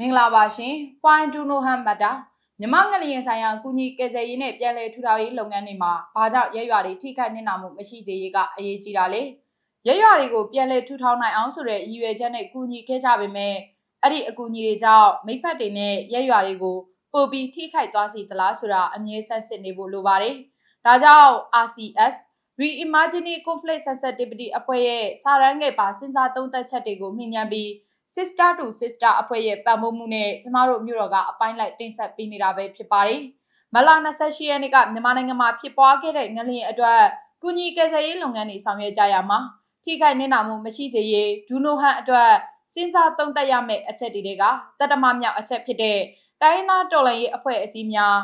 မင်္ဂလာပါရှင်။ Point to know ham မတာမြမငလျင်ဆိုင်ရာကုညီကယ်ဆယ်ရေးနဲ့ပြည်လဲထူထောင်ရေးလုပ်ငန်းတွေမှာဘာကြောင့်ရဲရွာတွေထိခိုက်နေတာမှုမရှိစေရေးကအရေးကြီးတာလေ။ရဲရွာတွေကိုပြည်လဲထူထောင်နိုင်အောင်ဆိုတဲ့ရည်ရွယ်ချက်နဲ့ကုညီခဲ့ကြပေမဲ့အဲ့ဒီအကူအညီတွေကြောင့်မိဖက်တွေနဲ့ရဲရွာတွေကိုပို့ပြီးထိခိုက်သွားစေသလားဆိုတာအမြဲဆက်စစ်နေဖို့လိုပါတယ်။ဒါကြောင့် RCS Reimagining Conflict Sensitivity အဖွဲ့ရဲ့စာရန်ငယ်ပါစဉ်းစားသုံးသပ်ချက်တွေကိုမြင်မြန်ပြီး Sister to Sister အဖွဲ့ရဲ့ပံ့ပိုးမှုနဲ့ကျမတို့မြို့တော်ကအပိုင်းလိုက်တင်ဆက်ပေးနေတာပဲဖြစ်ပါတယ်။မလာ28ရက်နေ့ကမြန်မာနိုင်ငံမှာဖြစ်ပွားခဲ့တဲ့ငလျင်အတွက်ကုညီကယ်ဆယ်ရေးလုပ်ငန်းတွေဆောင်ရွက်ကြရမှာထိခိုက်နစ်နာမှုမရှိစေရေးဒူနိုဟန်အတွက်စဉ်းစားသုံးသပ်ရမယ့်အချက်တွေကတတမမြောက်အချက်ဖြစ်တဲ့တိုင်းသားတော်လှန်ရေးအဖွဲ့အစည်းများ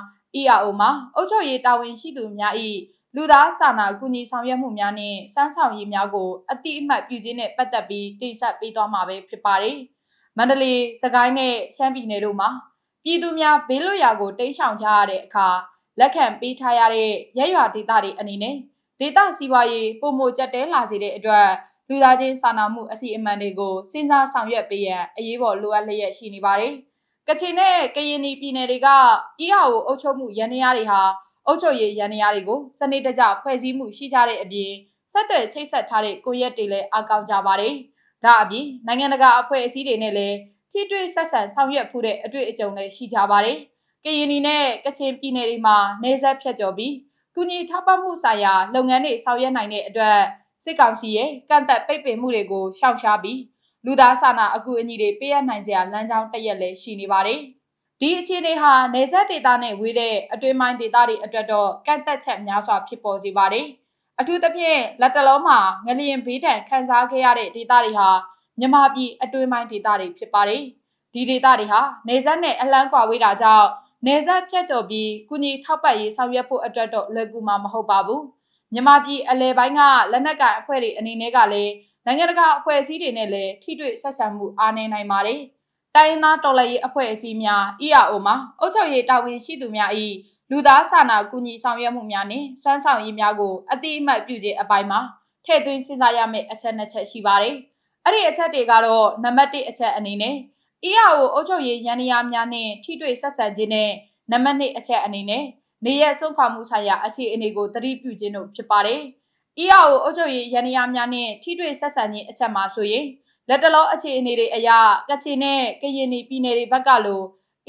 EAO မှာအုပ်ချုပ်ရေးတာဝန်ရှိသူများ၏ လူသားစာနာကူညီဆောင်ရွက်မှုများနှင့်စမ်းဆောင်ရည်များကိုအတိအမှတ်ပြုခြင်းနဲ့ပတ်သက်ပြီးတင်ဆက်ပေးသွားမှာပဲဖြစ်ပါတယ်။မန္တလေး၊စကိုင်းနဲ့ရှမ်းပြည်နယ်တို့မှာပြည်သူများဘေးလွတ်ရာကိုတိမ်းရှောင်ကြရတဲ့အခါလက်ခံပေးထားရတဲ့ရဲရွာဒေသတွေအနေနဲ့ဒေသစီးပွားရေးပုံမကြက်တဲလာစေတဲ့အတွက်လူသားချင်းစာနာမှုအစီအမံတွေကိုစဉ်းစားဆောင်ရွက်ပေးရန်အရေးပေါ်လိုအပ်လျက်ရှိနေပါတယ်။ကချင်နဲ့ကရင်ပြည်နယ်တွေက EAO အုပ်ချုပ်မှုရန်နေရတွေဟာ အုပ်ချုပ်ရေးရန်နေရတွေကိုစနစ်တကျဖွဲ့စည်းမှုရှိကြတဲ့အပြင်ဆက်သွယ်ချိတ်ဆက်ထားတဲ့ကိုရက်တွေလည်းအကောက်ကြပါတယ်။ဒါအပြင်နိုင်ငံတကာအဖွဲ့အစည်းတွေနဲ့လည်းထိတွေ့ဆက်ဆံဆောင်ရွက်မှုတဲ့အတွေ့အကြုံလည်းရှိကြပါတယ်။ကရင်နီနဲ့ကချင်ပြည်နယ်တွေမှာနေဆက်ဖြတ်ကျော်ပြီးကုညီထောက်ပံ့မှုဆိုင်ရာလုပ်ငန်းတွေဆောင်ရွက်နိုင်တဲ့အတွက်စစ်ကောင်စီရဲ့ကန့်သက်ပိတ်ပင်မှုတွေကိုရှောင်ရှားပြီးလူသားစာနာအကူအညီတွေပေးအပ်နိုင်ကြလမ်းကြောင်းတရက်လည်းရှိနေပါတယ်။ ဒီအခြေအနေဟာနေဆက်ဒေတာနဲ့ဝေးတဲ့အတွင်းပိုင်းဒေတာတွေအတွက်တော့ကန့်သက်ချက်များစွာဖြစ်ပေါ်စေပါတယ်။အထူးသဖြင့်လက်တလုံးမှာငလျင်ဘေးဒဏ်ခံစားခဲ့ရတဲ့ဒေတာတွေဟာမြမပြည်အတွင်းပိုင်းဒေတာတွေဖြစ်ပါတယ်။ဒီဒေတာတွေဟာနေဆက်နဲ့အလန်းကွာဝေးတာကြောင့်နေဆက်ဖြတ်ကျော်ပြီးကုညီထောက်ပံ့ရေးဆောင်ရွက်ဖို့အတွက်တော့လွယ်ကူမှာမဟုတ်ပါဘူး။မြန်မာပြည်အလဲပိုင်းကလက်နက်ကိုင်အဖွဲ့တွေအနေနဲ့ကလည်းနိုင်ငံတကာအဖွဲ့အစည်းတွေနဲ့လည်းထိတွေ့ဆက်ဆံမှုအားနည်းနိုင်ပါတယ်။ တိုင်းသားတော်လှန်ရေးအဖွဲ့အစည်းများ EAO မှာအုပ်ချုပ်ရေးတာဝန်ရှိသူများ၏လူသားစာနာကူညီဆောင်ရွက်မှုများနှင့်စမ်းဆောင်ရေးများကိုအတိအမှတ်ပြုခြင်းအပိုင်းမှာထည့်သွင်းစဉ်းစားရမယ့်အချက်နှစ်ချက်ရှိပါတယ်။အဲ့ဒီအချက်တွေကတော့နံပါတ်1အချက်အနေနဲ့ EAO အုပ်ချုပ်ရေးရန်နေရာများနှင့်ထိတွေ့ဆက်ဆံခြင်းနဲ့နံပါတ်2အချက်အနေနဲ့နေရဆုံးခွာမှုဆိုင်ရာအခြေအနေကိုသတိပြုခြင်းတို့ဖြစ်ပါတယ်။ EAO အုပ်ချုပ်ရေးရန်နေရာများနှင့်ထိတွေ့ဆက်ဆံခြင်းအချက်မှာဆိုရင် လက်တလောအခြေအနေတွေအရကချင်နဲ့ကရင်ပြည်နယ်တွေဘက်ကလို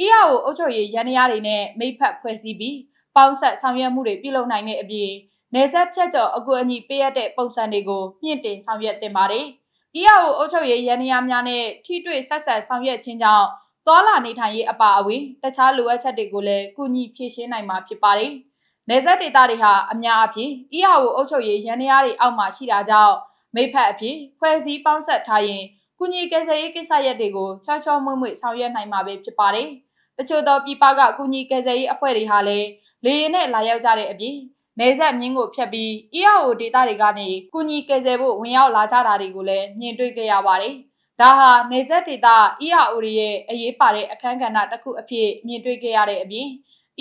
EAO အုပ်ချုပ်ရေးရန်နေရာတွေနဲ့မိဖက်ဖွဲ့စည်းပြီးပေါင်းဆက်ဆောင်ရွက်မှုတွေပြုလုပ်နိုင်တဲ့အပြင်နေဆက်ဖြတ်ကျော်အကူအညီပေးရတဲ့ပုံစံတွေကိုမြင့်တင်ဆောင်ရွက်တင်ပါတယ်။ EAO အုပ်ချုပ်ရေးရန်နေရာများနဲ့ထိတွေ့ဆက်ဆံဆောင်ရွက်ခြင်းကြောင့်သွာလာနေထိုင်ရေးအပါအဝင်တခြားလိုအပ်ချက်တွေကိုလည်းကုညီဖြည့်ရှင်းနိုင်မှာဖြစ်ပါတယ်။နေဆက်ဒေတာတွေဟာအများအပြား EAO အုပ်ချုပ်ရေးရန်နေရာတွေအောက်မှာရှိတာကြောင့် မိဖက်အဖြစ်ဖွဲ့စည်းပေါင်းဆက်ထားရင်ကုညီကယ်ဆယ်ရေးကိစ္စရပ်တွေကိုချောချောမွေ့မွေ့ဆောင်ရွက်နိုင်မှာပဲဖြစ်ပါတယ်။တချို့သောပြည်ပကကုညီကယ်ဆယ်ရေးအဖွဲ့တွေဟာလည်းလေရင်နဲ့လာရောက်ကြတဲ့အပြင်နေဆက်မြင်းကိုဖျက်ပြီး EAO ဒေတာတွေကနေကုညီကယ်ဆယ်ဖို့ဝင်ရောက်လာကြတာတွေကိုလည်းမြင်တွေ့ခဲ့ရပါတယ်။ဒါဟာနေဆက်ဒေတာ EAO တွေရဲ့အရေးပါတဲ့အခန်းကဏ္ဍတစ်ခုအဖြစ်မြင်တွေ့ခဲ့ရတဲ့အပြင်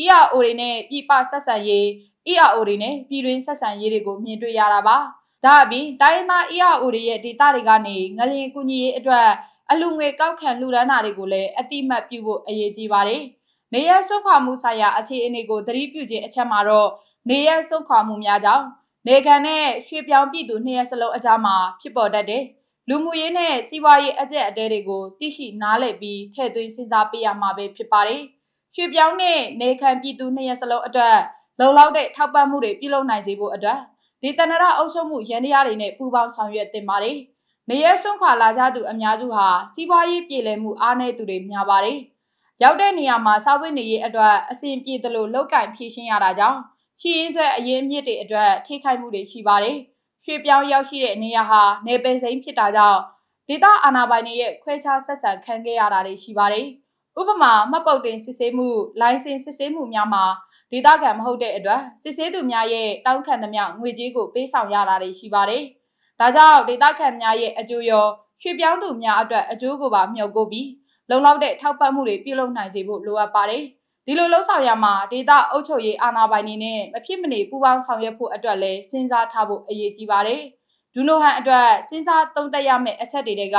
EAO တွေနဲ့ပြည်ပဆက်ဆံရေး EAO တွေနဲ့ပြည်တွင်းဆက်ဆံရေးတွေကိုမြင်တွေ့ရတာပါ။ ဒါအပြင်တိုင်းသား EAO တွေရဲ့ဒေတာတွေကနေငလျင်ကူညီရေးအတွက်အလူငွေကောက်ခံလှူဒန်းတာတွေကိုလည်းအတိမတ်ပြုဖို့အရေးကြီးပါတယ်။နေရဆွခွာမှုဆိုင်ရာအခြေအနေကိုသတိပြုခြင်းအချက်မှာတော့နေရဆွခွာမှုများကြောင့်နေခံနဲ့ရွှေပြောင်းပြည်သူနှစ်ရက်စလုံးအကြားမှာဖြစ်ပေါ်တတ်တဲ့လူမှုရေးနဲ့စီးပွားရေးအကျက်အတဲတွေကိုသိရှိနားလည်ပြီးထည့်သွင်းစဉ်းစားပေးရမှာပဲဖြစ်ပါတယ်။ရွှေပြောင်းနဲ့နေခံပြည်သူနှစ်ရက်စလုံးအတွက်လုံလောက်တဲ့ထောက်ပံ့မှုတွေပြုလုပ်နိုင်စေဖို့အတွက် ဒီတနရအုပ်ချုပ်မှုရန်တရားတွေနဲ့ပူးပေါင်းဆောင်ရွက်တင်ပါတယ်။နေရဆွန့်ခွာလာကြသူအများစုဟာစီးပွားရေးပြည်လည်မှုအားနည်းသူတွေများပါတယ်။ရောက်တဲ့နေရာမှာစာဝတ်နေရေးအတွက်အစဉ်ပြေသလိုလောက်ကင်ဖြည့်ရှင်းရတာကြောင့်ချီရင်းဆွဲအရင်မြစ်တွေအတွက်ထိခိုက်မှုတွေရှိပါတယ်။ရွှေပြောင်းရောက်ရှိတဲ့နေရာဟာနေပယ်စိမ်းဖြစ်တာကြောင့်ဒေသအာဏာပိုင်တွေရဲ့ခွဲခြားဆက်ဆံခံခဲ့ရတာတွေရှိပါတယ်။ဥပမာမှတ်ပုတ်တင်စစ်ဆေးမှုလိုင်စင်စစ်ဆေးမှုများမှာ ဒေသခံမဟုတ်တဲ့အတွက်စစ်ဆေးသူများရဲ့တောင်းခံသမျှငွေကြေးကိုပေးဆောင်ရတာတွေရှိပါတယ်။ဒါကြောင့်ဒေသခံများရဲ့အကျိုးရောရွှေပြောင်းသူများအတွက်အကျိုးကိုပါမျှော်ကိုပြီးလုံလောက်တဲ့ထောက်ပံ့မှုတွေပြုလုပ်နိုင်စေဖို့လိုအပ်ပါတယ်။ဒီလိုလှုပ်ဆောင်ရမှာဒေတာအုပ်ချုပ်ရေးအာဏာပိုင်တွေနဲ့မဖြစ်မနေပူးပေါင်းဆောင်ရွက်ဖို့အတွက်လည်းစဉ်းစားထားဖို့အရေးကြီးပါတယ်။ဒူနိုဟန်အတွက်စဉ်းစားသုံးသပ်ရမယ့်အချက်တွေက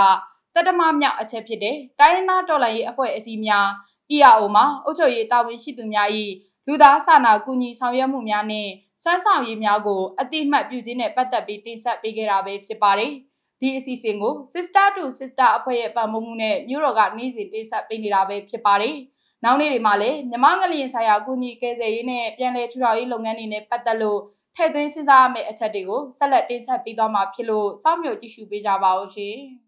တတတမမြောက်အချက်ဖြစ်တဲ့တိုင်းရင်းသားတော်လှန်ရေးအဖွဲ့အစည်းများ EAO မှာအုပ်ချုပ်ရေးတာဝန်ရှိသူများ၏ လူသားစာနာကူညီဆောင်ရွက်မှုများနဲ့စွမ်းဆောင်ရည်များကိုအတိအမှတ်ပြုခြင်းနဲ့ပတ်သက်ပြီးတင်ဆက်ပေးခဲ့တာပဲဖြစ်ပါတယ်။ဒီအစီအစဉ်ကို Sister to Sister အဖွဲ့ရဲ့ပံ့ပိုးမှုနဲ့မြို့တော်ကနေ့စဉ်တင်ဆက်ပေးနေတာပဲဖြစ်ပါတယ်။နောက်နေ့တွေမှာလည်းမြမငလျင်ဆိုင်ရာကူညီကယ်ဆယ်ရေးနဲ့ပြန်လည်ထူထောင်ရေးလုပ်ငန်းတွေနဲ့ပတ်သက်လို့ထည့်သွင်းစဉ်းစားရမယ့်အချက်တွေကိုဆက်လက်တင်ဆက်ပေးသွားမှာဖြစ်လို့စောင့်မျှော်ကြည့်ရှုပေးကြပါဦးရှင်။